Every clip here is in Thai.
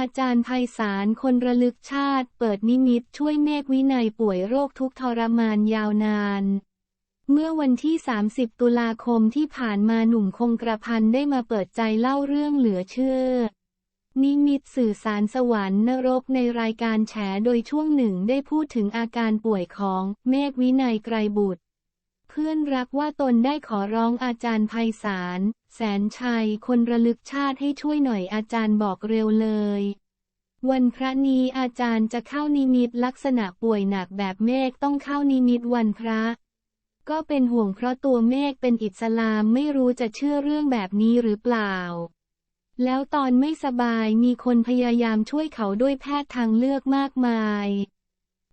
อาจารย์ไพศาลคนระลึกชาติ เปิดนิมิตช่วยเมฆวินัยป่วยโรคทุกทรมานยาวนาน เมื่อวันที่ 30 ตุลาคมที่ผ่านมาหนุ่มคงกระพันได้มาเปิดใจเล่าเรื่องเหลือเชื่อ นิมิตสื่อสารสวรรค์นรกในรายการแฉโดยช่วงหนึ่งได้พูดถึงอาการป่วยของเมฆวินัยไกรบุตร เพื่อนรักว่าตนได้ขอร้องอาจารย์ไพศาล แสนชัย คนระลึกชาติให้ช่วยหน่อยอาจารย์บอกเร็วเลย วันพระนี้อาจารย์จะเข้านิมิตลักษณะป่วยหนักแบบเมฆต้องเข้านิมิตวันพระ ก็เป็นห่วงเพราะตัวเมฆเป็นอิสลามไม่รู้จะเชื่อเรื่องแบบนี้หรือเปล่า แล้วตอนไม่สบายมีคนพยายามช่วยเขาด้วยแพทย์ทางเลือกมากมาย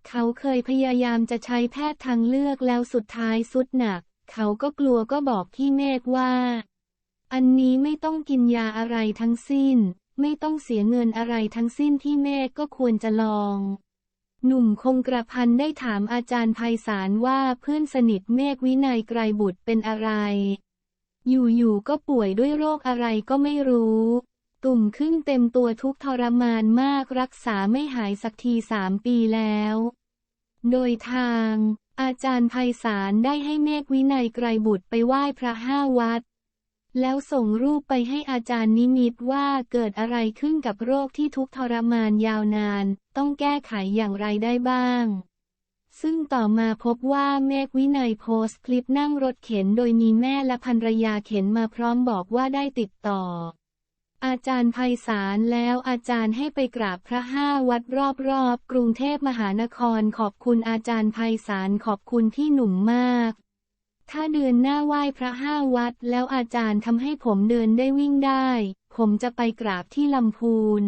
เขาเคยพยายามจะใช้แพทย์ทางเลือกแล้วสุดท้ายสุดหนัก เขาก็กลัวก็บอกพี่เมฆว่า อันนี้ไม่ต้องกินยาอะไรทั้งสิ้น ไม่ต้องเสียเงินอะไรทั้งสิ้นที่เมฆก็ควรจะลอง หนุ่มคงกระพันได้ถามอาจารย์ไพศาลว่าเพื่อนสนิทเมฆวินัยไกรบุตรเป็นอะไร อยู่ๆก็ป่วยด้วยโรคอะไรก็ไม่รู้ ตุ่มขึ้นเต็มตัวทุกทรมานมากรักษาไม่หายสักทีสามปีแล้ว โดยทาง อาจารย์ไพศาลได้ให้เมฆวินัยไกรบุตรไปไหว้พระห้าวัด แล้วส่งรูปไปให้อาจารย์นิมิตว่าเกิดอะไรขึ้นกับโรคที่ทุกทรมานยาวนาน ต้องแก้ไขอย่างไรได้บ้างซึ่งต่อมาพบว่าเมฆวินัยโพสต์คลิปนั่งรถเข็นโดยมีแม่และภรรยาเข็นมาพร้อมบอกว่าได้ติดต่อ อาจารย์ไพศาลแล้วอาจารย์ให้ไปกราบพระห้าวัดรอบๆ กรุงเทพมหานครขอบคุณอาจารย์ไพศาลขอบคุณที่หนุ่มมาก ถ้าเดือนหน้าไหว้พระห้าวัดแล้วอาจารย์ทำให้ผมเดินได้วิ่งได้ ผมจะไปกราบที่ลำพูน